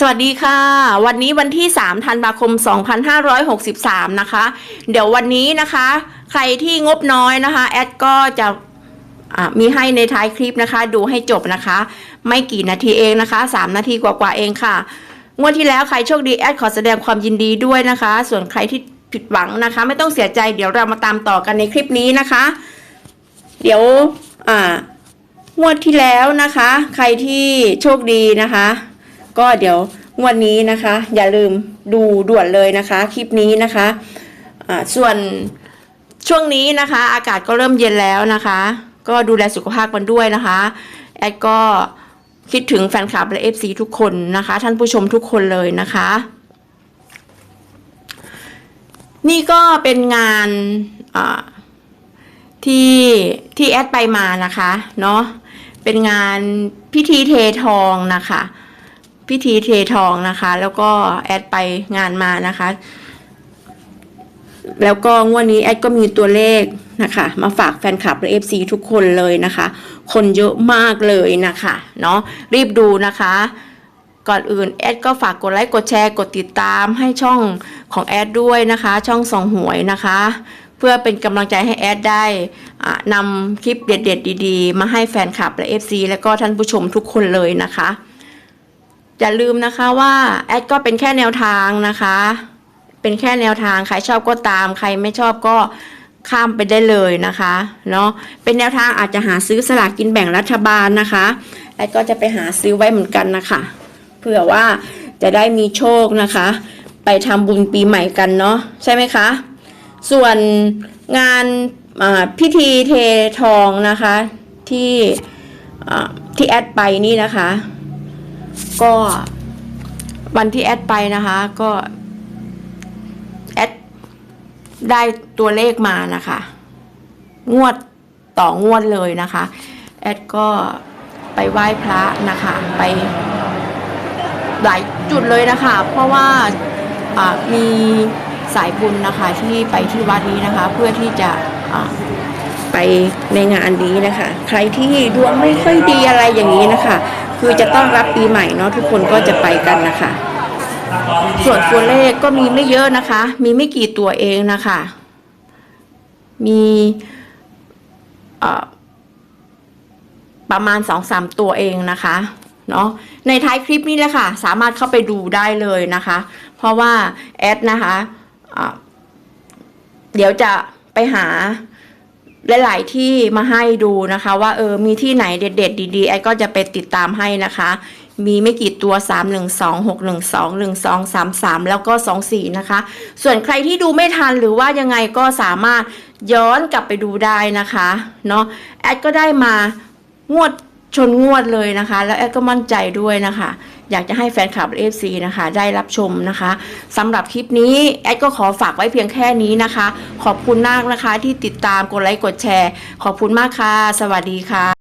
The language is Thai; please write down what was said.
สวัสดีค่ะ วันนี้วันที่ 3 ธันวาคม 2563 นะคะ เดี๋ยววันนี้นะคะ ใครที่งบน้อยนะคะ แอดก็จะะมีให้ในท้ายคลิปนะคะ ดูให้จบนะคะ ไม่กี่นาทีเองนะคะ 3 นาทีกว่าๆเองค่ะ งวดที่แล้วใครโชคดี แอดขอแสดงความยินดีด้วยนะคะ ส่วนใครที่ผิดหวังนะคะ ไม่ต้องเสียใจเดี๋ยวเรามาตามต่อกันในคลิปนี้นะคะ เดี๋ยวอ่างวดที่แล้วนะคะ ใครที่โชคดีนะคะ ก็เดี๋ยววันนี้นะคะ อย่าลืมดูด่วนเลยนะคะ คลิปนี้นะคะส่วนช่วงนี้นะคะ อากาศก็เริ่มเย็นแล้วนะคะ ก็ดูแลสุขภาพกันด้วยนะคะแอดก็คิดถึงแฟนคลับและ FC ทุกคนนะคะ ท่านผู้ชมทุกคนเลยนะคะ นี่ก็เป็นงานที่ที่แอดไปมานะคะเนาะเป็นงานพิธีเททองนะคะ พิธีเททองนะคะ แล้วก็แอดไปงานมานะคะ แล้วก็งวดนี้แอดก็มีตัวเลขนะคะ มาฝากแฟนคลับและ FC ทุกคนเลยนะคะ คนเยอะมากเลยนะคะเนาะรีบดูนะคะก่อนอื่นแอดก็ฝากกดไลค์กดแชร์กดติดตามให้ช่องของแอดด้วยนะคะ ช่องสองหวยนะคะ เพื่อเป็นกำลังใจให้แอดได้นำคลิปเด็ดๆ ดีๆ มาให้แฟนคลับและ FC และก็ท่านผู้ชมทุกคนเลยนะคะ อย่าลืมนะคะว่าแอดก็เป็นแค่แนวทางนะคะ เป็นแค่แนวทางใครชอบก็ตาม ใครไม่ชอบก็ข้ามไปได้เลยนะคะเนาะเป็นแนวทางอาจจะหาซื้อสลากกินแบ่งรัฐบาลนะคะแอดก็จะไปหาซื้อไว้เหมือนกันนะคะเผื่อว่าจะได้มีโชคนะคะ ไปทำบุญปีใหม่กันเนาะใช่ไหมคะ ส่วนงานาพิธีเททองนะคะที่ที่แอดไปนี่นะคะ ก็วันที่แอดไปนะคะ ก็แอดได้ตัวเลขมานะคะ งวดต่องวดเลยนะคะ แอดก็ไปไหว้พระนะคะ ไปหลายจุดเลยนะคะ เพราะว่ามีสายบุญนะคะที่ไปที่วัดนี้นะคะ เพื่อที่จะ ในงานนี้นะคะ ใครที่ดวงไม่ค่อยดีอะไรอย่างนี้นะคะ คือจะต้องรับปีใหม่เนาะทุกคนก็จะไปกันนะคะ ส่วนตัวเลขก็มีไม่เยอะนะคะ มีไม่กี่ตัวเองนะคะ มีประมาณสองสามตัวเองนะคะเนาะในท้ายคลิปนี้แหละค่ะ สามารถเข้าไปดูได้เลยนะคะ เพราะว่าแอดนะคะะเดี๋ยวจะไปหา หลายๆที่มาให้ดูนะคะว่าเออมีที่ไหนเด็ดๆดีๆไอ้ก็จะไปติดตามให้นะคะ มีไม่กี่ตัว 3 1 2 6 1 2 1 2 3 3 แล้วก็ 2 4 นะคะ ส่วนใครที่ดูไม่ทันหรือว่ายังไงก็สามารถย้อนกลับไปดูได้นะคะเนาะแอดก็ได้มางวด ชนงวดเลยนะคะ แล้วแอดก็มั่นใจด้วยนะคะ อยากจะให้แฟนคลับเอฟซีนะคะ ได้รับชมนะคะสำหรับคลิปนี้แอดก็ขอฝากไว้เพียงแค่นี้นะคะ ขอบคุณมากนะคะที่ติดตามกดไลค์กดแชร์ ขอบคุณมากค่ะ สวัสดีค่ะ